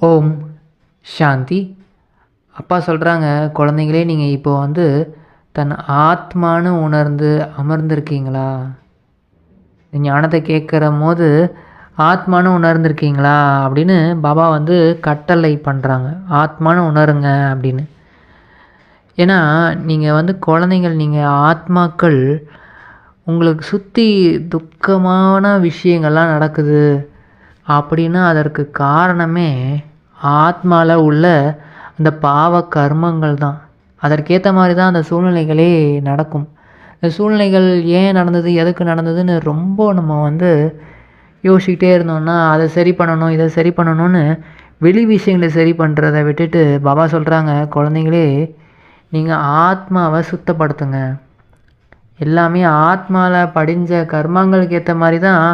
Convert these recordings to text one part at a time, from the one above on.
ஓம் சாந்தி. அப்பா சொல்கிறாங்க குழந்தைங்களே நீங்கள் இப்போ வந்து தன் ஆத்மான்னு உணர்ந்து அமர்ந்திருக்கீங்களா? ஞானத்தை கேட்குற போது ஆத்மான்னு உணர்ந்திருக்கீங்களா? அப்படின்னு பாபா வந்து கட்டளை பண்ணுறாங்க ஆத்மான்னு உணருங்க அப்படின்னு. ஏன்னா நீங்கள் வந்து குழந்தைங்கள் நீங்கள் ஆத்மாக்கள் உங்களுக்கு சுற்றி துக்கமான விஷயங்கள்லாம் நடக்குது. அப்படின்னா அதற்கு காரணமே ஆத்மாவில் உள்ள அந்த பாவ கர்மங்கள் தான். அதற்கேற்ற மாதிரி தான் அந்த சூழ்நிலைகளே நடக்கும். இந்த சூழ்நிலைகள் ஏன் நடந்தது எதுக்கு நடந்ததுன்னு ரொம்ப நம்ம வந்து யோசிக்கிட்டே இருந்தோம்னா அதை சரி பண்ணணும் இதை சரி பண்ணணும்னு வெளி விஷயங்களை சரி பண்ணுறதை விட்டுட்டு பாபா சொல்கிறாங்க குழந்தைங்களே நீங்கள் ஆத்மாவை சுத்தப்படுத்துங்க. எல்லாமே ஆத்மாவில் படிஞ்ச கர்மங்களுக்கு ஏற்ற மாதிரி தான்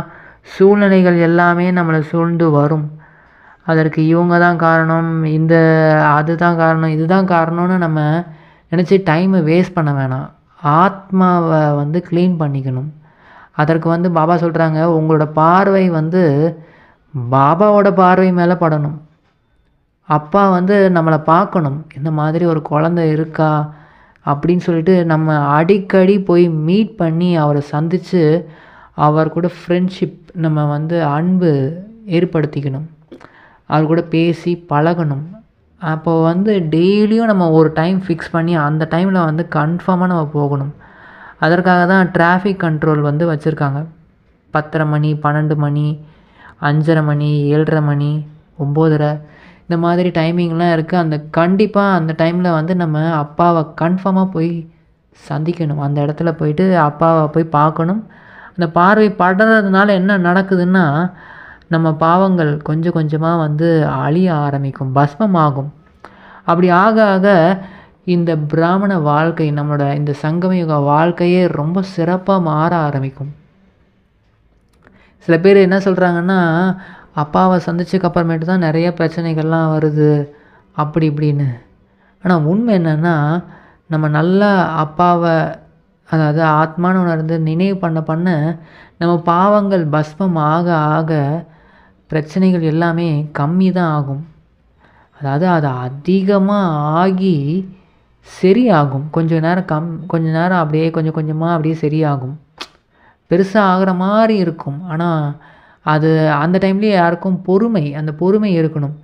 சூழ்நிலைகள் எல்லாமே நம்மளை சூழ்ந்து வரும். அதற்கு இவங்க தான் காரணம் இந்த அதுதான் காரணம் இதுதான் காரணம்னு நம்ம நினச்சி டைமை வேஸ்ட் பண்ண வேணாம். ஆத்மாவை வந்து க்ளீன் பண்ணிக்கணும். அதற்கு வந்து பாபா சொல்கிறாங்க உங்களோட பார்வை வந்து பாபாவோட பார்வை மேலே படணும். அப்பா வந்து நம்மளை பார்க்கணும். இந்த மாதிரி ஒரு குழந்தை இருக்கா அப்படின்னு சொல்லிட்டு நம்ம அடிக்கடி போய் மீட் பண்ணி அவரை சந்தித்து அவர் கூட ஃப்ரெண்ட்ஷிப் நம்ம வந்து அன்பு ஏற்படுத்திக்கணும். அவர் கூட பேசி பழகணும். அப்போ வந்து டெய்லியும் நம்ம ஒரு டைம் ஃபிக்ஸ் பண்ணி அந்த டைமில் வந்து கன்ஃபார்மாக நம்ம போகணும். அதற்காக தான் டிராஃபிக் கண்ட்ரோல் வந்து வச்சுருக்காங்க. பத்தரை மணி பன்னெண்டு மணி அஞ்சரை மணி ஏழரை மணி ஒம்போதரை. இந்த மாதிரி டைமிங்லாம் இருக்குது அந்த கண்டிப்பாக அந்த டைமில் வந்து நம்ம அப்பாவை கன்ஃபார்மாக போய் சந்திக்கணும். அந்த இடத்துல போயிட்டு அப்பாவை போய் பார்க்கணும். இந்த பார்வை படுறதுனால என்ன நடக்குதுன்னா நம்ம பாவங்கள் கொஞ்சம் கொஞ்சமாக வந்து அழிய ஆரம்பிக்கும் பஸ்மமாகும். அப்படி ஆக ஆக இந்த பிராமண வாழ்க்கை நம்மளோட இந்த சங்கமயுக வாழ்க்கையே ரொம்ப சிறப்பாக மாற ஆரம்பிக்கும். சில பேர் என்ன சொல்கிறாங்கன்னா அப்பாவை சந்திச்சதுக்கு அப்புறமேட்டு தான் நிறைய பிரச்சனைகள்லாம் வருது அப்படி இப்படின்னு. ஆனால் உண்மை என்னென்னா நம்ம நல்லா அப்பாவை அதாவது ஆத்மான்னு உணர்ந்து நினைவு பண்ண பண்ண நம்ம பாவங்கள் பஸ்மம் ஆக ஆக பிரச்சனைகள் எல்லாமே கம்மி தான் ஆகும். அதாவது அது அதிகமாக ஆகி சரியாகும். கொஞ்ச நேரம் கம் கொஞ்ச நேரம் அப்படியே கொஞ்சம் கொஞ்சமாக அப்படியே சரியாகும். பெருசாக ஆகிற மாதிரி இருக்கும். ஆனால் அது அந்த டைம்லேயே யாருக்கும் பொறுமை அந்த பொறுமை இருக்கணும்.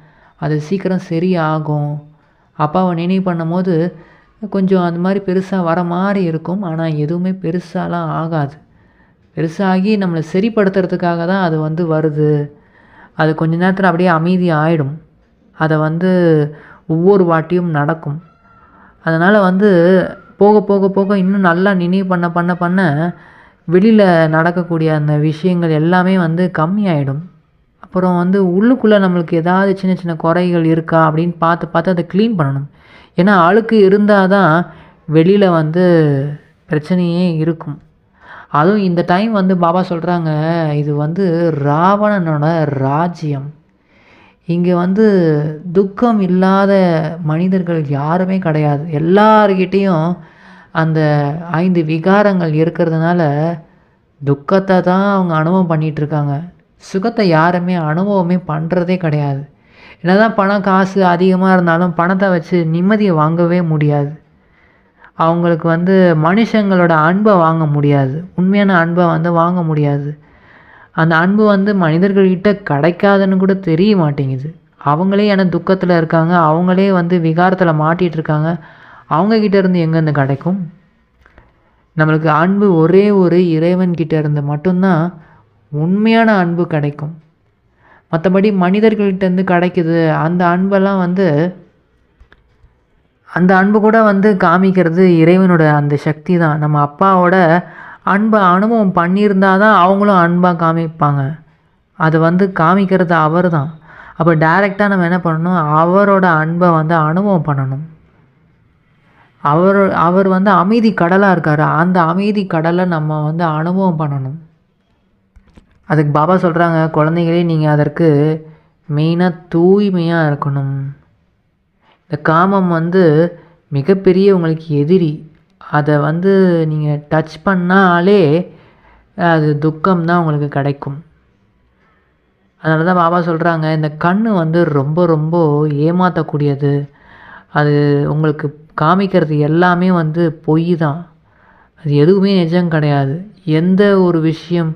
அது சீக்கிரம் சரியாகும். அப்பாவை நினைவு பண்ணும்போது கொஞ்சம் அந்த மாதிரி பெருசாக வர மாதிரி இருக்கும். ஆனால் எதுவுமே பெருசாலாம் ஆகாது. பெருசாகி நம்மளை சரிப்படுத்துறதுக்காக தான் அது வந்து வருது. அது கொஞ்ச நேரத்தில் அப்படியே அமைதி ஆகிடும் அதை வந்து ஒவ்வொரு வாட்டியும் நடக்கும். அதனால் வந்து போக போக போக இன்னும் நல்லா நினைவு பண்ண பண்ண பண்ண வெளியில் நடக்கக்கூடிய அந்த விஷயங்கள் எல்லாமே வந்து கம்மியாயிடும். அப்புறம் வந்து உள்ளுக்குள்ளே நம்மளுக்கு ஏதாவது சின்ன சின்ன குறைகள் இருக்கா அப்படின்னு பார்த்து பார்த்து அதை க்ளீன் பண்ணணும். ஏன்னா ஆளுக்கு இருந்தால் தான் வெளியில் வந்து பிரச்சனையே இருக்கும். அதுவும் இந்த டைம் வந்து பாபா சொல்கிறாங்க இது வந்து ராவணனோட ராஜ்யம். இங்கே வந்து துக்கம் இல்லாத மனிதர்கள் யாருமே கிடையாது. எல்லார்கிட்டேயும் அந்த ஐந்து விகாரங்கள் இருக்கிறதுனால துக்கத்தை தான் அவங்க அனுபவம் பண்ணிகிட்ருக்காங்க சுகத்தை யாருமே அனுபவமே பண்ணுறதே கிடையாது. என்ன தான் பணம் காசு அதிகமாக இருந்தாலும் பணத்தை வச்சு நிம்மதியை வாங்கவே முடியாது. அவங்களுக்கு வந்து மனுஷங்களோட அன்பை வாங்க முடியாது. உண்மையான அன்பை வந்து வாங்க முடியாது. அந்த அன்பு வந்து மனிதர்கள்கிட்ட கிடைக்காதுன்னு கூட தெரிய மாட்டேங்குது. அவங்களே என துக்கத்தில் இருக்காங்க? அவங்களே வந்து விகாரத்தில் மாட்டிகிட்டு இருக்காங்க. அவங்கக்கிட்ட இருந்து எங்கேருந்து கிடைக்கும்? நம்மளுக்கு அன்பு ஒரே ஒரு இறைவன்கிட்ட இருந்து மட்டும்தான் உண்மையான அன்பு கிடைக்கும். மற்றபடி மனிதர்கள்கிட்டேருந்து கிடைக்குது. அந்த அன்பெல்லாம் வந்து அந்த அன்பு கூட வந்து காமிக்கிறது இறைவனோட அந்த சக்தி தான் நம்ம அப்பாவோட அன்பை அனுபவம் பண்ணியிருந்தால் தான் அவங்களும் அன்பாக காமிப்பாங்க. அது வந்து காமிக்கிறது அவர் தான் அப்போ டைரெக்டாக நம்ம என்ன பண்ணணும்? அவரோட அன்பை வந்து அனுபவம் பண்ணணும். அவர் அவர் வந்து அமைதி கடலாக இருக்கார். அந்த அமைதி கடலை நம்ம வந்து அனுபவம் பண்ணணும். அதுக்கு பாபா சொல்கிறாங்க குழந்தைங்களே நீங்கள் அதற்கு மெயினாக தூய்மையாக இருக்கணும். இந்த காமம் வந்து மிகப்பெரிய உங்களுக்கு எதிரி. அதை வந்து நீங்கள் டச் பண்ணாலே அது துக்கம் தான் உங்களுக்கு கிடைக்கும். அதனால தான் பாபா சொல்கிறாங்க இந்த கண் வந்து ரொம்ப ரொம்ப ஏமாற்றக்கூடியது அது உங்களுக்கு காமிக்கிறது எல்லாமே வந்து பொய் தான் அது எதுவுமே நிஜம் கிடையாது. எந்த ஒரு விஷயம்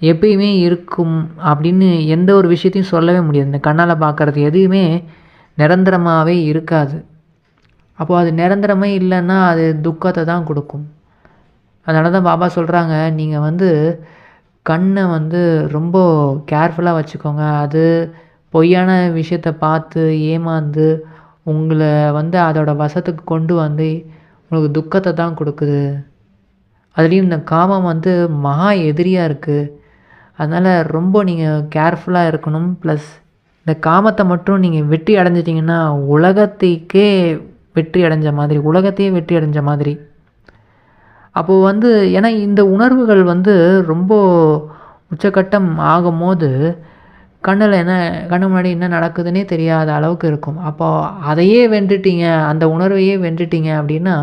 எப்பயுமே இருக்கும் அப்படின்னு எந்த ஒரு விஷயத்தையும் சொல்லவே முடியாது. இந்த கண்ணால் பார்க்குறது எதுவுமே நிரந்தரமாகவே இருக்காது. அப்போது அது நிரந்தரமே இல்லைன்னா அது துக்கத்தை தான் கொடுக்கும். அதனால தான் பாபா சொல்கிறாங்க நீங்கள் வந்து கண்ணை வந்து ரொம்ப கேர்ஃபுல்லாக வச்சுக்கோங்க. அது பொய்யான விஷயத்த பார்த்து ஏமாந்து உங்களை வந்து அதோட வசத்துக்கு கொண்டு வந்து உங்களுக்கு துக்கத்தை தான் கொடுக்குது. அதுலேயும் இந்த காமம் வந்து மகா எதிரியாக இருக்குது அதனால் ரொம்ப நீங்கள் கேர்ஃபுல்லாக இருக்கணும். ப்ளஸ் இந்த காமத்தை மட்டும் நீங்கள் வெற்றி அடைஞ்சிட்டிங்கன்னா உலகத்துக்கே வெற்றி அடைஞ்ச மாதிரி உலகத்தையே வெற்றி அடைஞ்ச மாதிரி. அப்போது வந்து ஏன்னா இந்த உணர்வுகள் வந்து ரொம்ப உச்சக்கட்டம் ஆகும்போது கண்ணில் என்ன கண்ணு முன்னாடி என்ன நடக்குதுன்னே தெரியாத அளவுக்கு இருக்கும். அப்போது அதையே வென்றுட்டீங்க அந்த உணர்வையே வென்றுட்டீங்க அப்படின்னா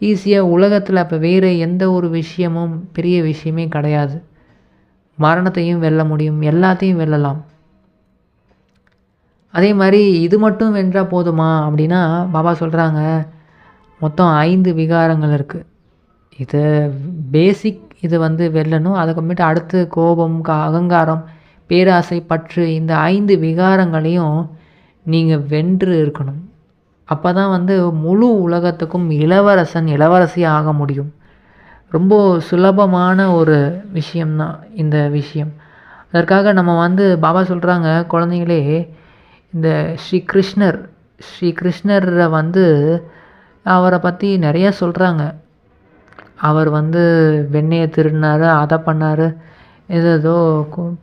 ஈஸியாக உலகத்தில் அப்போ வேறு எந்த ஒரு விஷயமும் பெரிய விஷயமே கிடையாது. மரணத்தையும் வெல்ல முடியும் எல்லாத்தையும் வெல்லலாம். அதே மாதிரி இது மட்டும் வென்றால் போதுமா அப்படின்னா பாபா சொல்கிறாங்க மொத்தம் ஐந்து விகாரங்கள் இருக்குது இது பேசிக் இது வந்து வெல்லணும் அதுக்கப்புறமேட்டு அடுத்து கோபம் க அகங்காரம் பேராசை பற்று இந்த ஐந்து விகாரங்களையும் நீங்கள் வென்று இருக்கணும். அப்போ தான் வந்து முழு உலகத்துக்கும் இளவரசன் இளவரசி ஆக முடியும். ரொம்ப சுலபமான ஒரு விஷயம்தான் இந்த விஷயம். அதற்காக நம்ம வந்து பாபா சொல்கிறாங்க குழந்தைங்களே இந்த ஸ்ரீ கிருஷ்ணர் ஸ்ரீ கிருஷ்ணரை வந்து அவரை பற்றி நிறைய சொல்கிறாங்க அவர் வந்து வெண்ணெயை திருடினாரு அதை பண்ணார் ஏதோ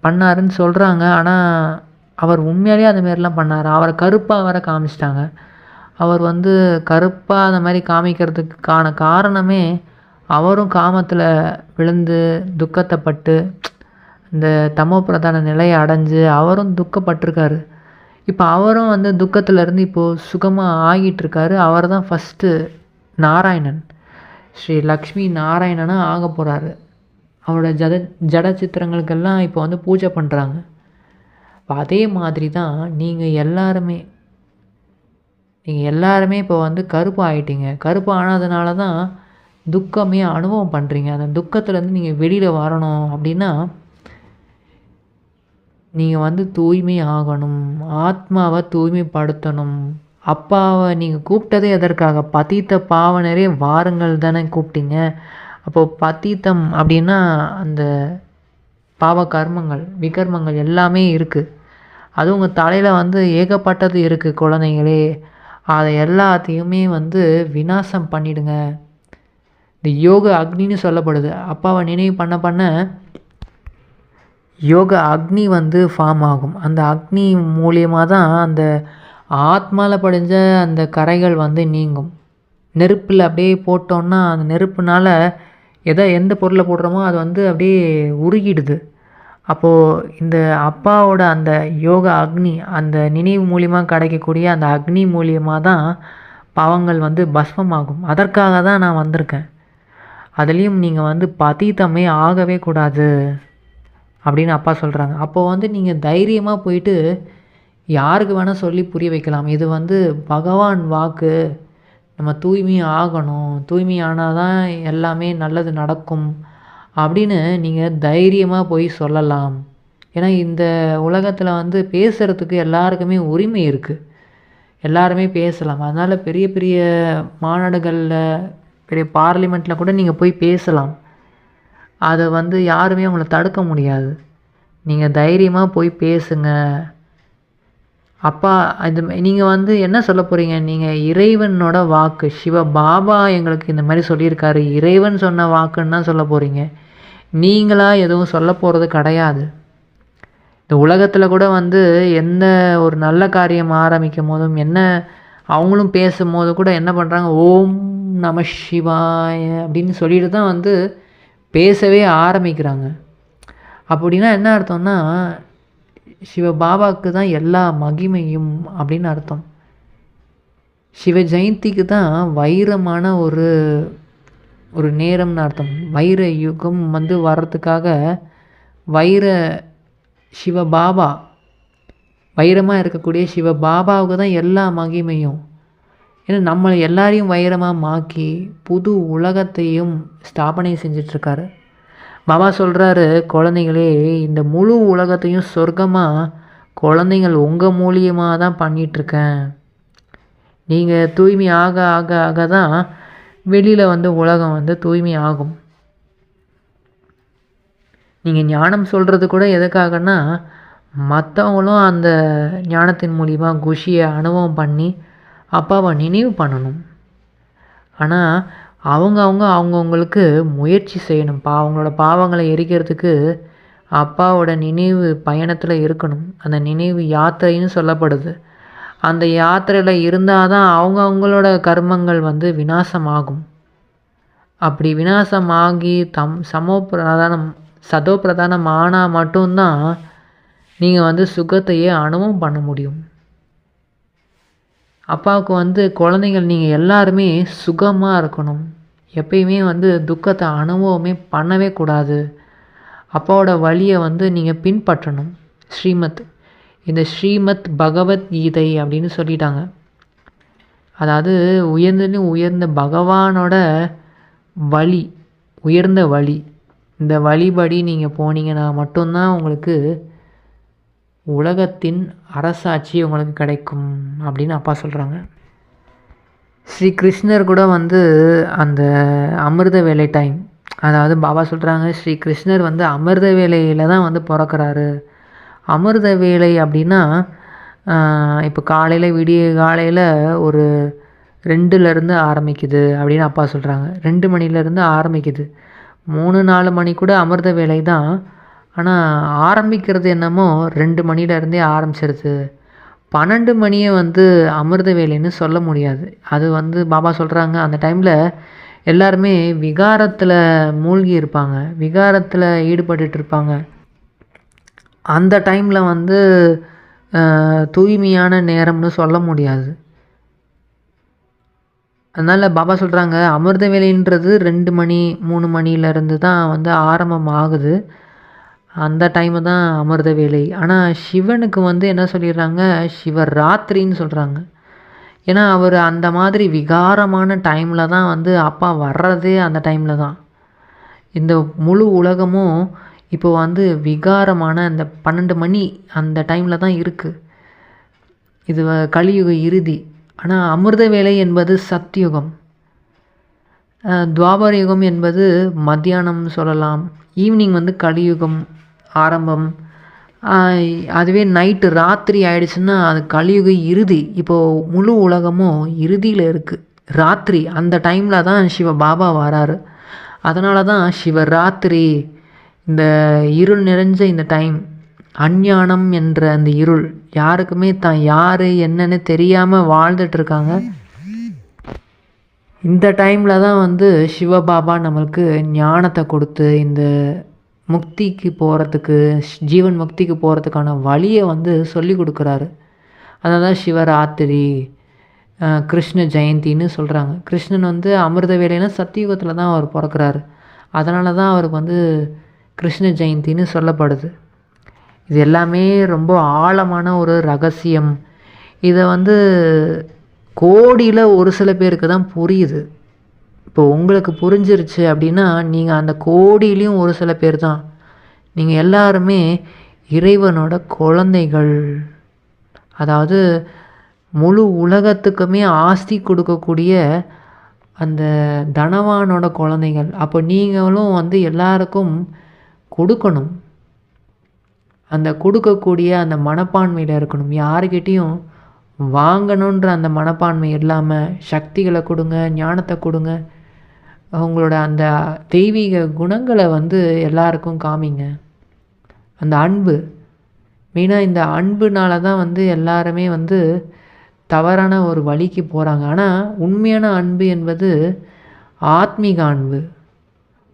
பண்ணாருன்னு சொல்கிறாங்க ஆனால் அவர் உண்மையாலேயே அந்த மாதிரிலாம் பண்ணார். அவரை கருப்பாக வர காமிச்சிட்டாங்க. அவர் வந்து கருப்பாக அந்த மாதிரி காமிக்கிறதுக்கான காரணமே அவரும் காமத்தில் விழுந்து துக்கத்தை பட்டு இந்த தமோ பிரதான நிலையை அடைஞ்சு அவரும் துக்கப்பட்டிருக்காரு. இப்போ அவரும் வந்து துக்கத்துலேருந்து இப்போது சுகமாக ஆகிட்டுருக்காரு. அவர் தான் ஃபஸ்ட்டு நாராயணன். ஸ்ரீ லக்ஷ்மி நாராயணனாக ஆக போகிறாரு அவரோட ஜட ஜட சித்திரங்களுக்கெல்லாம் இப்போ வந்து பூஜை பண்ணுறாங்க இப்போ அதே மாதிரி தான் நீங்கள் எல்லாருமே நீங்கள் எல்லாருமே இப்போ வந்து கருப்பு ஆகிட்டீங்க கருப்பு ஆனதுனால தான் துக்கமே அனுபவம் பண்ணுறீங்க அந்த துக்கத்துலேருந்து நீங்கள் வெளியில் வரணும் அப்படின்னா நீங்கள் வந்து தூய்மை ஆகணும். ஆத்மாவை தூய்மைப்படுத்தணும். அப்பாவை நீங்கள் கூப்பிட்டதே எதற்காக? பதித்த பாவனரே வாருங்கள் தானே கூப்பிட்டீங்க. அப்போது பதித்தம் அப்படின்னா அந்த பாவ கர்மங்கள் விகர்மங்கள் எல்லாமே இருக்குது அது உங்கள் தலையில் வந்து ஏகப்பட்டது இருக்குது குழந்தைங்களே அதை எல்லாத்தையுமே வந்து விநாசம் பண்ணிடுங்க. இந்த யோக அக்னின்னு சொல்லப்படுது. அப்பாவை நினைவு பண்ண பண்ண யோக அக்னி வந்து ஃபார்ம் ஆகும். அந்த அக்னி மூலியமாக தான் அந்த ஆத்மாவில் படிஞ்ச அந்த கரைகள் வந்து நீங்கும். நெருப்பில் அப்படியே போட்டோன்னா அந்த நெருப்புனால் எதை எந்த பொருளை போடுறோமோ அது வந்து அப்படியே உருகிடுது. அப்போது இந்த அப்பாவோட அந்த யோக அக்னி அந்த நினைவு மூலியமாக கிடைக்கக்கூடிய அந்த அக்னி மூலியமாக தான் பாவங்கள் வந்து பஸ்மமாகும். அதற்காக தான் நான் வந்திருக்கேன். அதுலேயும் நீங்கள் வந்து பதீத்தமே ஆகவே கூடாது அப்படின்னு அப்பா சொல்கிறாங்க அப்போது வந்து நீங்கள் தைரியமாக போயிட்டு யாருக்கு வேணால் சொல்லி புரிய வைக்கலாம். இது வந்து பகவான் வாக்கு. நம்ம தூய்மை ஆகணும். தூய்மை ஆனால் தான் எல்லாமே நல்லது நடக்கும் அப்படின்னு நீங்கள் தைரியமாக போய் சொல்லலாம். ஏன்னா இந்த உலகத்தில் வந்து பேசுகிறதுக்கு எல்லாருக்குமே உரிமை இருக்குது எல்லாருமே பேசலாம். அதனால் பெரிய பெரிய மாநாடுகளில் பெரிய பார்லிமெண்ட்டில் கூட நீங்கள் போய் பேசலாம். அதை வந்து யாருமே உங்களை தடுக்க முடியாது. நீங்கள் தைரியமாக போய் பேசுங்க. அப்பா இது நீங்கள் வந்து என்ன சொல்ல போகிறீங்க நீங்கள் இறைவனோட வாக்கு சிவ பாபா எங்களுக்கு இந்த மாதிரி சொல்லியிருக்காரு. இறைவன் சொன்ன வாக்குன்னு தான் சொல்ல போகிறீங்க நீங்களாக எதுவும் சொல்ல போகிறது கிடையாது. இந்த உலகத்தில் கூட வந்து எந்த ஒரு நல்ல காரியம் ஆரம்பிக்கும் போதும் என்ன அவங்களும் பேசும்போது கூட என்ன பண்ணுறாங்க ஓம் நம சிவாய அப்படின்னு சொல்லிட்டு தான் வந்து பேசவே ஆரம்பிக்கிறாங்க. அப்படின்னா என்ன அர்த்தம்னா சிவ பாபாவுக்கு தான் எல்லா மகிமையும் அப்படின்னு அர்த்தம். சிவ ஜெயந்திக்கு தான் வைரமான ஒரு ஒரு நேரம்னு அர்த்தம். வைர யுகம் வந்து வர்றதுக்காக வைர சிவ பாபா வைரமாக இருக்கக்கூடிய சிவ பாபாவுக்கு தான் எல்லா மகிமையும். ஏன்னா நம்மளை எல்லாரையும் வைரமாக மாக்கி புது உலகத்தையும் ஸ்தாபனை செஞ்சிட்ருக்காரு. பாபா சொல்கிறாரு குழந்தைங்களே இந்த முழு உலகத்தையும் சொர்க்கமாக குழந்தைங்கள் உங்கள் மூலியமாக தான் பண்ணிகிட்ருக்கேன் நீங்கள் தூய்மை ஆக ஆக ஆக தான் வெளியில் வந்து உலகம் வந்து தூய்மை ஆகும். நீங்கள் ஞானம் சொல்கிறது கூட எதுக்காகன்னா மற்றவங்களும் அந்த ஞானத்தின் மூலிமா குஷியை அனுபவம் பண்ணி அப்பாவை நினைவு பண்ணணும். ஆனால் அவங்க அவங்க அவங்கவுங்களுக்கு முயற்சி செய்யணும்ப்பா அவங்களோட பாவங்களை எரிக்கிறதுக்கு அப்பாவோட நினைவு பயணத்தில் இருக்கணும். அந்த நினைவு யாத்திரைன்னு சொல்லப்படுது. அந்த யாத்திரையில் இருந்தால் தான் அவங்க அவங்களோட கர்மங்கள் வந்து விநாசமாகும். அப்படி விநாசமாகி தம் சமோ பிரதானம் சதோ பிரதானம் ஆனால் மட்டும்தான் நீங்கள் வந்து சுகத்தையே அனுபவம் பண்ண முடியும். அப்பாவுக்கு வந்து குழந்தைகள் நீங்கள் எல்லாருமே சுகமாக இருக்கணும். எப்பயுமே வந்து துக்கத்தை அனுபவமே பண்ணவே கூடாது. அப்பாவோட வழியை வந்து நீங்கள் பின்பற்றணும். ஸ்ரீமத் இந்த ஸ்ரீமத் பகவத் கீதை அப்படின்னு சொல்லிட்டாங்க. அதாவது உயர்ந்ததுலேயும் உயர்ந்த பகவானோட வழி உயர்ந்த வழி. இந்த வழிபடி நீங்கள் போனீங்கன்னா மட்டும்தான் உங்களுக்கு உலகத்தின் அரசாட்சி உங்களுக்கு கிடைக்கும் அப்படின்னு அப்பா சொல்கிறாங்க ஸ்ரீ கிருஷ்ணர் கூட வந்து அந்த அமிர்த வேலை டைம் அதாவது பாபா சொல்கிறாங்க ஸ்ரீ கிருஷ்ணர் வந்து அமிர்த வேலையில் தான் வந்து பிறக்கிறாரு. அமிர்த வேலை அப்படின்னா இப்போ காலையில் விடிய காலையில் ஒரு ரெண்டுலேருந்து ஆரம்பிக்குது அப்படின்னு அப்பா சொல்கிறாங்க ரெண்டு மணிலேருந்து ஆரம்பிக்குது. மூணு நாலு மணி கூட அமிர்த வேலை தான் ஆனால் ஆரம்பிக்கிறது என்னமோ ரெண்டு மணிலேருந்தே ஆரம்பிச்சிருது. பன்னெண்டு மணியை வந்து அமிர்த வேலைன்னு சொல்ல முடியாது. அது வந்து பாபா சொல்கிறாங்க அந்த டைமில் எல்லாருமே விகாரத்தில் மூழ்கி இருப்பாங்க. விகாரத்தில் ஈடுபட்டு இருப்பாங்க. அந்த டைமில் வந்து தூய்மையான நேரம்னு சொல்ல முடியாது. அதனால் பாபா சொல்கிறாங்க அமிர்த வேலைன்றது ரெண்டு மணி மூணு மணிலேருந்து தான் வந்து ஆரம்பம் ஆகுது அந்த டைமு தான் அமிர்த வேலை. ஆனால் சிவனுக்கு வந்து என்ன சொல்லிடுறாங்க? சிவராத்திரின்னு சொல்கிறாங்க ஏன்னா அவர் அந்த மாதிரி விகாரமான டைமில் தான் வந்து அப்பா வர்றதே அந்த டைமில் தான். இந்த முழு உலகமும் இப்போ வந்து விகாரமான அந்த பன்னெண்டு மணி அந்த டைமில் தான் இருக்குது இது கலியுக இறுதி. ஆனால் அமிர்த வேலை என்பது சத்தியுகம் துவாபர யுகம் என்பது மத்தியானம் சொல்லலாம். ஈவினிங் வந்து கலியுகம். ஆரம்பம். அதுவே நைட்டு ராத்திரி ஆயிடுச்சுன்னா அது கலியுக இறுதி. இப்போது முழு உலகமும் இறுதியில் இருக்குது ராத்திரி அந்த டைமில் தான் சிவ பாபா வராரு. அதனால தான் சிவராத்திரி இந்த இருள் நிறைஞ்ச இந்த டைம் அஞ்ஞானம் என்ற அந்த இருள். யாருக்குமே தான் யார் என்னன்னு தெரியாமல் வாழ்ந்துட்டுருக்காங்க இந்த டைமில் தான் வந்து சிவபாபா நம்மளுக்கு ஞானத்தை கொடுத்து இந்த முக்திக்கு போகிறதுக்கு ஜீவன் முக்திக்கு போகிறதுக்கான வழியை வந்து சொல்லி கொடுக்குறாரு. அதான் சிவராத்திரி கிருஷ்ண ஜெயந்தின்னு சொல்கிறாங்க கிருஷ்ணன் வந்து அமிர்த வேலைன்னா சத்தியுகத்தில் தான் அவர் பிறக்கிறாரு. அதனால தான் அவருக்கு வந்து கிருஷ்ண ஜெயந்தின்னு சொல்லப்படுது. இது எல்லாமே ரொம்ப ஆழமான ஒரு ரகசியம். இதை வந்து கோடியில் ஒரு சில பேருக்கு தான் புரியுது. இப்போ உங்களுக்கு புரிஞ்சிருச்சு அப்படின்னா நீங்கள் அந்த கோடியிலையும் ஒரு சில பேர் தான் நீங்கள் எல்லாருமே இறைவனோட குழந்தைகள். அதாவது முழு உலகத்துக்குமே ஆஸ்தி கொடுக்கக்கூடிய அந்த தனவானோட குழந்தைகள். அப்போ நீங்களும் வந்து எல்லாருக்கும் கொடுக்கணும். அந்த கொடுக்கக்கூடிய அந்த மனப்பான்மையில் இருக்கணும். யாருக்கிட்டேயும் வாங்கணுன்ற அந்த மனப்பான்மை இல்லாமல் சக்திகளை கொடுங்க ஞானத்தை கொடுங்க. அவங்களோட அந்த தெய்வீக குணங்களை வந்து எல்லாருக்கும் காமிங்க. அந்த அன்பு. மெயினாக இந்த அன்புனால தான் வந்து எல்லாருமே வந்து தவறான ஒரு வழிக்கு போகிறாங்க ஆனால் உண்மையான அன்பு என்பது ஆத்மீக அன்பு.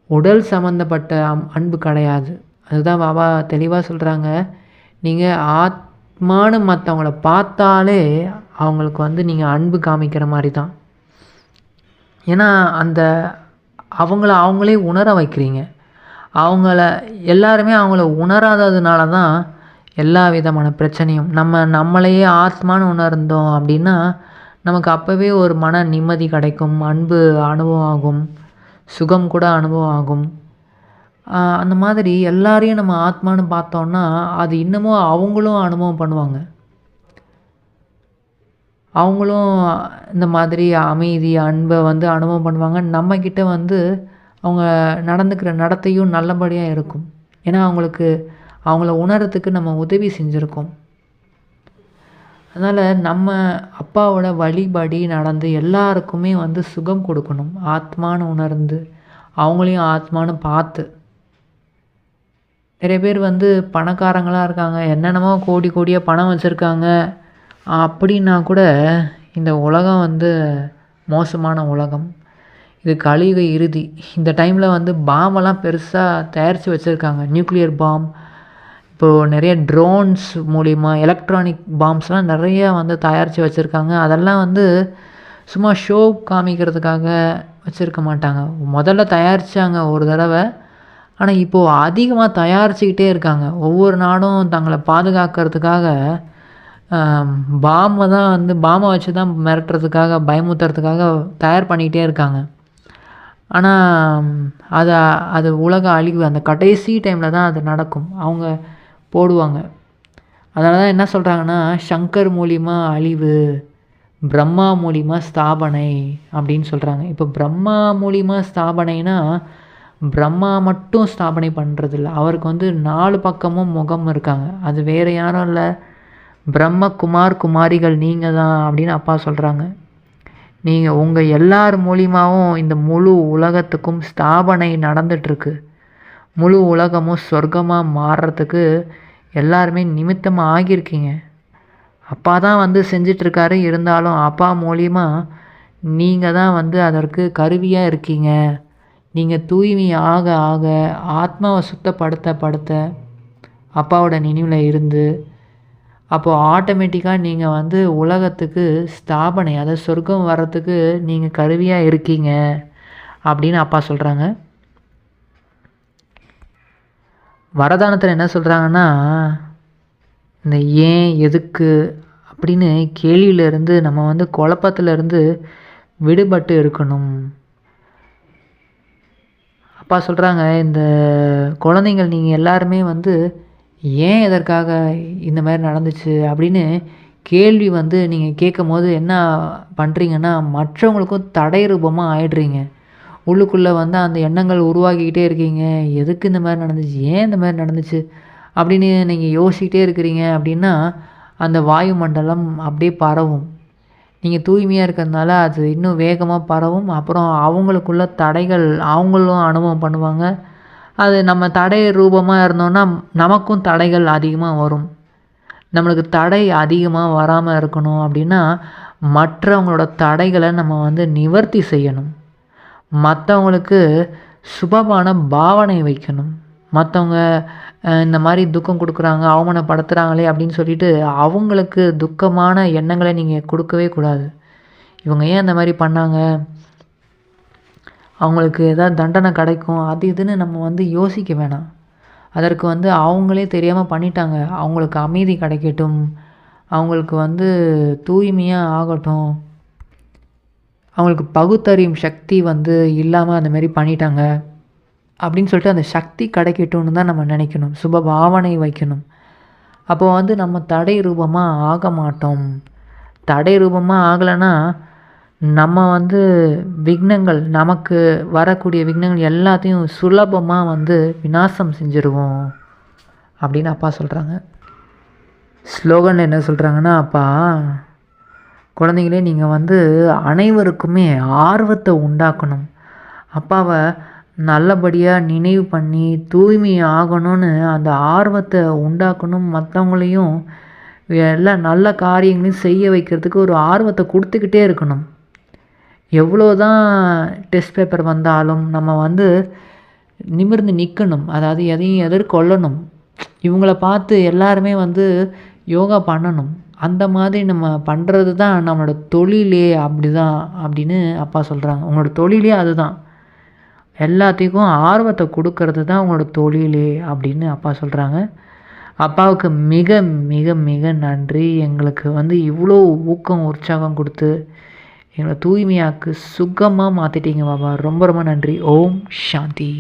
உடல் சம்மந்தப்பட்ட அன்பு கிடையாது. அதுதான் பாபா தெளிவாக சொல்கிறாங்க நீங்கள் ஆத்மானு மற்றவங்கள பார்த்தாலே அவங்களுக்கு வந்து நீங்கள் அன்பு காமிக்கிற மாதிரி தான் ஏன்னா அந்த அவங்கள அவங்களே உணர வைக்கிறீங்க. அவங்கள எல்லாருமே அவங்கள உணராததுனால தான் எல்லா விதமான பிரச்சனையும் நம்ம நம்மளையே ஆத்மான்னு உணர்ந்தோம் அப்படின்னா நமக்கு அப்போவே ஒரு மன நிம்மதி கிடைக்கும் அன்பு அனுபவம் ஆகும் சுகம் கூட அனுபவம் ஆகும். அந்த மாதிரி எல்லாரையும் நம்ம ஆத்மான்னு பார்த்தோன்னா அது இன்னமும் அவங்களும் அனுபவம் பண்ணுவாங்க. அவங்களும் இந்த மாதிரி அமைதி அன்பை வந்து அனுபவம் பண்ணுவாங்க. நம்மக்கிட்ட வந்து அவங்க நடந்துக்கிற நடத்தையும் நல்லபடியாக இருக்கும். ஏன்னா அவங்களுக்கு அவங்கள உணரத்துக்கு நம்ம உதவி செஞ்சுருக்கோம். அதனால் நம்ம அப்பாவோட வழிபடி நடந்து எல்லாருக்குமே வந்து சுகம் கொடுக்கணும். ஆத்மான்னு உணர்ந்து அவங்களையும் ஆத்மான்னு பார்த்து. நிறைய பேர் வந்து பணக்காரங்களாக இருக்காங்க. என்னென்னமோ கோடி கோடியாக பணம் வச்சுருக்காங்க. அப்படின்னா கூட இந்த உலகம் வந்து மோசமான உலகம். இது கலியுக இறுதி. இந்த டைமில் வந்து பாம்பெல்லாம் பெருசாக தயாரித்து வச்சுருக்காங்க. நியூக்ளியர் பாம் இப்போது நிறைய ட்ரோன்ஸ் மூலிமா எலக்ட்ரானிக் பாம்ஸ்லாம் நிறையா வந்து தயாரித்து வச்சுருக்காங்க. அதெல்லாம் வந்து சும்மா ஷோ காமிக்கிறதுக்காக வச்சுருக்க மாட்டாங்க. முதல்ல தயாரித்தாங்க ஒரு தடவை. ஆனால் இப்போது அதிகமாக தயாரிச்சுக்கிட்டே இருக்காங்க. ஒவ்வொரு நாடும் தங்களை பாதுகாக்கிறதுக்காக பாம்பை தான் வந்து பாம்பை வச்சு தான் மிரட்டுறதுக்காக பயமுத்துறதுக்காக தயார் பண்ணிக்கிட்டே இருக்காங்க. ஆனால் அதை அது உலக அழிவு. அந்த கடைசி டைமில் தான் அது நடக்கும். அவங்க போடுவாங்க. அதனால தான் என்ன சொல்கிறாங்கன்னா சங்கர் மூலிமா அழிவு பிரம்மா மூலிமா ஸ்தாபனை அப்படின்னு சொல்கிறாங்க இப்போ பிரம்மா மூலிமா ஸ்தாபனைனா பிரம்மா மட்டும் ஸ்தாபனை பண்ணுறதில்ல அவருக்கு வந்து நாலு பக்கமும் முகம் இருக்காங்க. அது வேறு யாரும் இல்லை. பிரம்ம குமார் குமாரிகள் நீங்கள் தான் அப்படின்னு அப்பா சொல்கிறாங்க நீங்கள் உங்கள் எல்லார் மூலியமாகவும் இந்த முழு உலகத்துக்கும் ஸ்தாபனை நடந்துட்டுருக்கு. முழு உலகமும் சொர்க்கமாக மாறுறதுக்கு எல்லாருமே நிமித்தமாக ஆகியிருக்கீங்க. அப்பா தான் வந்து செஞ்சிட்ருக்காரு. இருந்தாலும் அப்பா மூலியமாக நீங்கள் தான் வந்து அதற்கு கருவியாக இருக்கீங்க. நீங்கள் தூய்மை ஆக ஆக ஆத்மாவை சுத்தப்படுத்த படுத்த அப்பாவோட நினைவில் இருந்து அப்போது ஆட்டோமேட்டிக்காக நீங்கள் வந்து உலகத்துக்கு ஸ்தாபனை அதாவது சொர்க்கம் வர்றதுக்கு நீங்கள் கருவியாக இருக்கீங்க அப்படின்னு அப்பா சொல்கிறாங்க வரதானத்தில் என்ன சொல்கிறாங்கன்னா இந்த ஏன் எதுக்கு அப்படின்னு கேள்வியிலேருந்து நம்ம வந்து குழப்பத்திலேருந்து விடுபட்டு இருக்கணும். அப்பா சொல்கிறாங்க இந்த குழந்தைங்கள் நீங்கள் எல்லாருமே வந்து ஏன் எதற்காக இந்த மாதிரி நடந்துச்சு அப்படின்னு கேள்வி வந்து நீங்கள் கேட்கும் போது என்ன பண்ணுறீங்கன்னா மற்றவங்களுக்கும் தடை ரூபமாக ஆயிடுறீங்க. உள்ளுக்குள்ளே வந்து அந்த எண்ணங்கள் உருவாக்கிக்கிட்டே இருக்கீங்க. எதுக்கு இந்த மாதிரி நடந்துச்சு? ஏன் இந்த மாதிரி நடந்துச்சு? அப்படின்னு நீங்கள் யோசிக்கிட்டே இருக்கிறீங்க அப்படின்னா அந்த வாயுமண்டலம் அப்படியே பரவும். நீங்கள் தூய்மையாக இருக்கிறதுனால அது இன்னும் வேகமாக பரவும். அப்புறம் அவங்களுக்குள்ள தடைகள் அவங்களும் அனுபவம் பண்ணுவாங்க. அது நம்ம தடை ரூபமாக இருந்தோன்னா நமக்கும் தடைகள் அதிகமாக வரும். நம்மளுக்கு தடை அதிகமாக வராமல் இருக்கணும் அப்படின்னா மற்றவங்களோட தடைகளை நம்ம வந்து நிவர்த்தி செய்யணும். மற்றவங்களுக்கு சுபமான பாவனை வைக்கணும். மற்றவங்க இந்த மாதிரி துக்கம் கொடுக்குறாங்க அவமானப்படுத்துகிறாங்களே அப்படின்னு சொல்லிட்டு அவங்களுக்கு துக்கமான எண்ணங்களை நீங்கள் கொடுக்கவே கூடாது. இவங்க ஏன் அந்த மாதிரி பண்ணாங்க? அவங்களுக்கு ஏதாவது தண்டனை கிடைக்கும் அது இதுன்னு நம்ம வந்து யோசிக்க வேணாம். அதற்கு வந்து அவங்களே தெரியாமல் பண்ணிட்டாங்க. அவங்களுக்கு அமைதி கிடைக்கட்டும். அவங்களுக்கு வந்து தூய்மையாக ஆகட்டும். அவங்களுக்கு பகுத்தறியும் சக்தி வந்து இல்லாமல் அந்த மாரி பண்ணிட்டாங்க. அப்படின்னு சொல்லிட்டு அந்த சக்தி கிடைக்கட்டும்னு தான் நம்ம நினைக்கணும். சுப பாவனை வைக்கணும். அப்போ வந்து நம்ம தடை ரூபமாக ஆக மாட்டோம். தடை ரூபமாக ஆகலைன்னா நம்ம வந்து விக்னங்கள் நமக்கு வரக்கூடிய விக்னங்கள் எல்லாத்தையும் சுலபமாக வந்து விநாசம் செஞ்சுருவோம் அப்படின்னு அப்பா சொல்கிறாங்க ஸ்லோகன் என்ன சொல்கிறாங்கன்னா அப்பா குழந்தைங்களே நீங்கள் வந்து அனைவருக்குமே ஆர்வத்தை உண்டாக்கணும். அப்பாவை நல்லபடியாக நினைவு பண்ணி தூய்மை ஆகணும்னு அந்த ஆர்வத்தை உண்டாக்கணும். மற்றவங்களையும் எல்லா நல்ல காரியங்களையும் செய்ய வைக்கிறதுக்கு ஒரு ஆர்வத்தை கொடுத்துக்கிட்டே இருக்கணும். எவ்வளோ தான் டெஸ்ட் பேப்பர் வந்தாலும் நம்ம வந்து நிமிர்ந்து நிற்கணும் அதாவது எதையும் எதிர்கொள்ளணும். இவங்கள பார்த்து எல்லாருமே வந்து யோகா பண்ணணும். அந்த மாதிரி நம்ம பண்ணுறது தான் நம்மளோட தொழிலே அப்படி தான் அப்படின்னு அப்பா சொல்கிறாங்க உங்களோட தொழிலே அதுதான். எல்லாத்துக்கும் ஆர்வத்தை கொடுக்கறது தான் உங்களோட தொழிலே அப்படின்னு அப்பா சொல்கிறாங்க அப்பாவுக்கு மிக மிக மிக நன்றி. எங்களுக்கு வந்து இவ்வளோ ஊக்கம் உற்சாகம் கொடுத்து எங்களை தூய்மையாக்கு சுகமாக மாற்றிட்டீங்க பாபா. ரொம்ப ரொம்ப நன்றி. ஓம் சாந்தி.